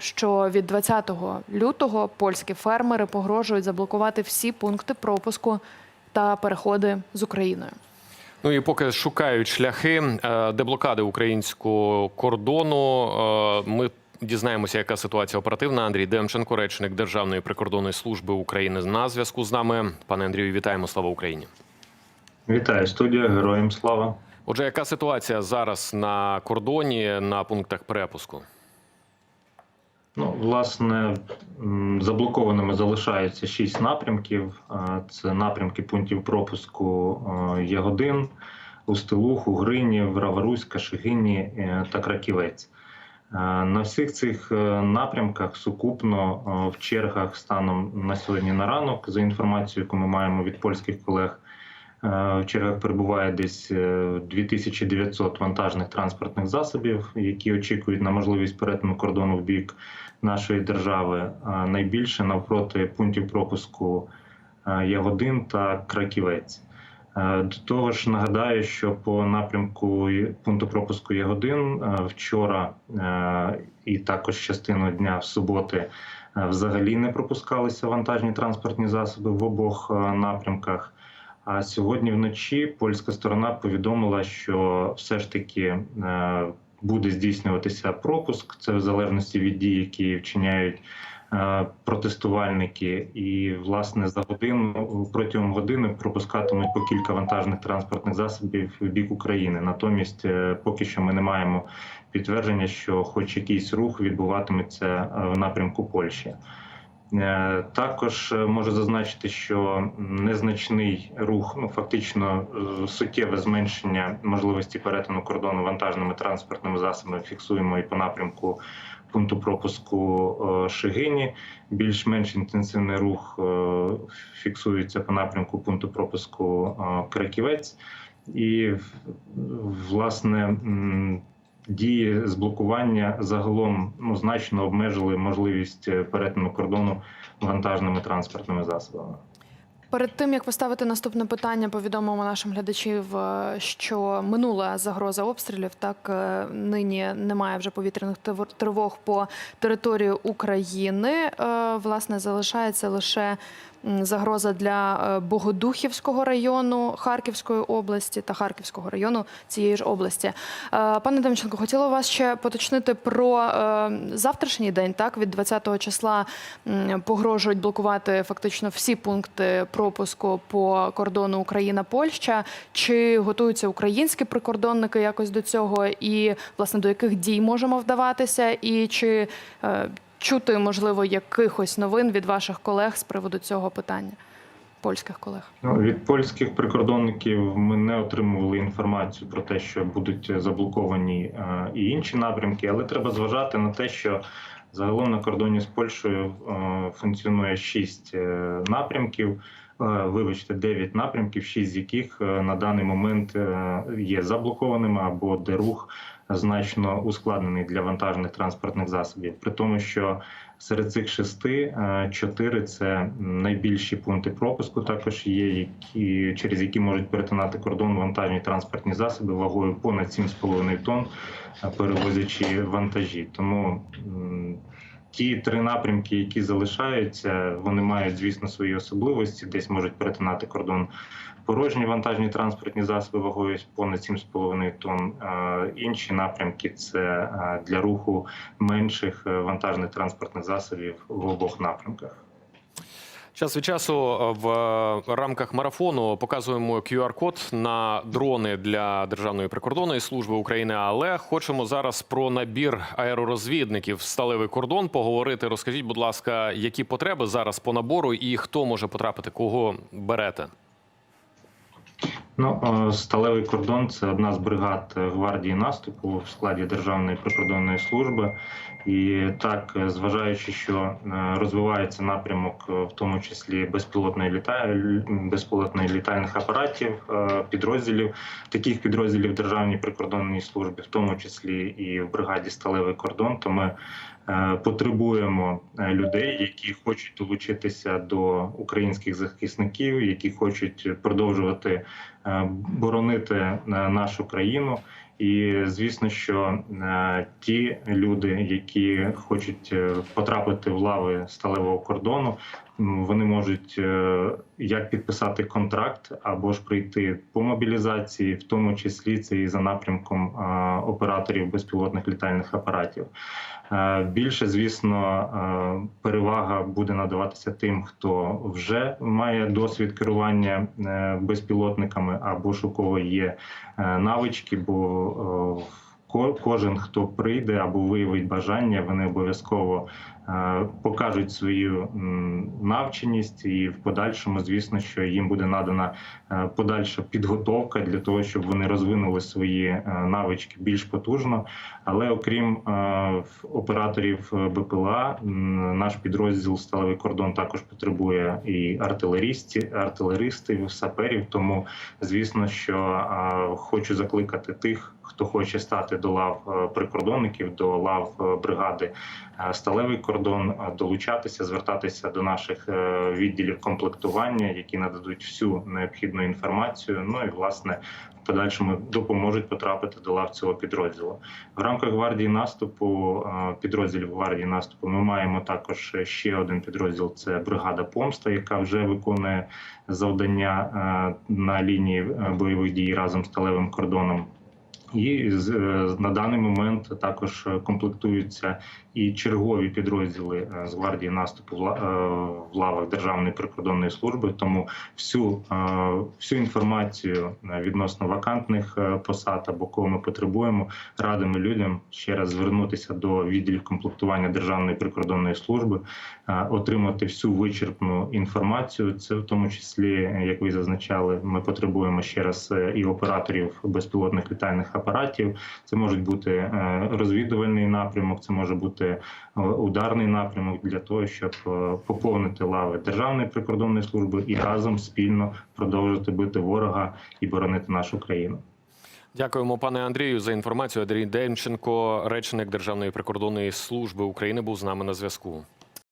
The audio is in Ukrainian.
що від 20 лютого польські фермери погрожують заблокувати всі пункти пропуску та переходи з Україною. Ну і поки шукають шляхи е, деблокади українського кордону, е, ми дізнаємося, яка ситуація оперативна. Андрій Демченко, речник Державної прикордонної служби України, на зв'язку з нами. Пане Андрію, вітаємо! Слава Україні! Вітаю студія, героям слава. Отже, яка ситуація зараз на кордоні на пунктах перепуску? Ну, власне, заблокованими залишаються шість напрямків. Це напрямки пунктів пропуску Ягодин, Устилух, Угринів, Раваруська, Шигині е, та Краківець. Е, На всіх цих е, напрямках сукупно в чергах станом на сьогодні на ранок, за інформацією, яку ми маємо від польських колег, е, в чергах перебуває десь е, 2900 вантажних транспортних засобів, які очікують на можливість перетину кордону в бік нашої держави. Найбільше навпроти пунктів пропуску е, Ягодин та Краківець. Е, До того ж, нагадаю, що по напрямку пункту пропуску Ягодин е, вчора е, і також частину дня в суботи е, взагалі не пропускалися вантажні транспортні засоби в обох е, напрямках. А сьогодні вночі польська сторона повідомила, що все ж таки е, буде здійснюватися пропуск. Це в залежності від дій, які вчиняють е, протестувальники, і власне за годину протягом години пропускатимуть по кілька вантажних транспортних засобів в бік України. Натомість, е, поки що ми не маємо підтвердження, що хоч якийсь рух відбуватиметься в напрямку Польщі. Е, Також е, можу зазначити, що незначний рух, ну фактично е, суттєве зменшення можливості перетину кордону вантажними транспортними засобами фіксуємо і по напрямку пункту пропуску Шигині. Більш-менш інтенсивний рух фіксується по напрямку пункту пропуску Краківець. І власне дії з блокування загалом ну, значно обмежили можливість е, перетину кордону вантажними транспортними засобами. Перед тим як поставити наступне питання, повідомимо нашим глядачів, е, що минула загроза обстрілів. Так е, нині немає вже повітряних тривог по території України. Е, Власне, залишається лише загроза для Богодухівського району Харківської області та Харківського району цієї ж області. Пане Демченко, хотіла вас ще поточнити про завтрашній день. Так, від 20 числа погрожують блокувати фактично всі пункти пропуску по кордону Україна-Польща. Чи готуються українські прикордонники якось до цього, і власне до яких дій можемо вдаватися, і чи е, чути можливо якихось новин від ваших колег з приводу цього питання? Польських колег. Ну, від польських прикордонників ми не отримували інформацію про те, що будуть заблоковані е, і інші напрямки, але треба зважати на те, що загалом на кордоні з Польщею е, функціонує шість е, напрямків. Е, Вибачте, дев'ять напрямків, шість з яких е, на даний момент е, є заблокованими або де рух значно ускладнений для вантажних транспортних засобів. При тому, що серед цих шести чотири це найбільші пункти пропуску. Також є, які через які можуть перетинати кордон вантажні транспортні засоби вагою понад 7,5 тонн, перевозячи вантажі. Тому ті три напрямки, які залишаються, вони мають, звісно, свої особливості. Десь можуть перетинати кордон порожні вантажні транспортні засоби вагою понад 7,5 тонн. Е, Інші напрямки це е, для руху менших е, вантажних транспортних засобів в обох напрямках. Час від часу е, в е, рамках марафону показуємо QR-код на дрони для Державної прикордонної служби України. Але хочемо зараз про набір аеророзвідників в сталевий кордон поговорити. Розкажіть, будь ласка, які потреби зараз по набору і хто може потрапити, кого берете? Ну, сталевий кордон це одна з бригад е, гвардії наступу в складі Державної прикордонної служби. І так, е, зважаючи, що е, розвивається напрямок, в тому числі безпілотної літа... безпілотної літальних апаратів, підрозділів, таких підрозділів Державній прикордонній службі, в тому числі і в бригаді Сталевий кордон, то ми потребуємо е, людей, які хочуть долучитися до українських захисників, які хочуть продовжувати е, боронити е, нашу країну. І звісно, що е, ті люди, які хочуть е, потрапити в лави сталевого кордону, вони можуть е, як підписати контракт або ж прийти по мобілізації, в тому числі це і за напрямком операторів безпілотних літальних апаратів. Е, Більше, звісно, е, перевага буде надаватися тим, хто вже має досвід керування безпілотниками, або ж у кого є навички, бо кожен, хто прийде або виявить бажання, вони обов'язково покажуть свою навченість, і в подальшому, звісно, що їм буде надана е, подальша підготовка для того, щоб вони розвинули свої е, навички більш потужно. Але окрім е, операторів е, БПЛА, наш підрозділ Сталевий кордон також потребує і артилерістів, артилеристів, саперів. Тому, звісно, що е, хочу закликати тих, хто хоче стати до лав е, прикордонників, до лав е, бригади е, Сталевий кордон, е, долучатися, звертатися до наших е, відділів комплектування, які нададуть всю необхідну інформацію. Ну і власне в подальшому допоможуть потрапити до лав цього підрозділу. В рамках гвардії наступу е, підрозділів гвардії наступу ми маємо також ще один підрозділ. Це бригада помста, яка вже виконує завдання е, на лінії бойових дій разом з сталевим кордоном. І е, на даний момент також комплектуються і чергові підрозділи е, з гвардії наступу е, в лавах Державної прикордонної служби. Тому всю, всю інформацію відносно вакантних посад або кого ми потребуємо, радимо людям ще раз звернутися до відділів комплектування Державної прикордонної служби, отримати всю вичерпну інформацію. Це в тому числі, як ви зазначали, ми потребуємо ще раз і операторів безпілотних літальних апаратів. Це можуть бути е, розвідувальний напрямок, це може бути е, ударний напрямок для того, щоб е, поповнити лави Державної прикордонної служби і разом спільно продовжити бити ворога і боронити нашу країну. Дякуємо, пане Андрію, за інформацію. Андрій Демченко, речник Державної прикордонної служби України, був з нами на зв'язку.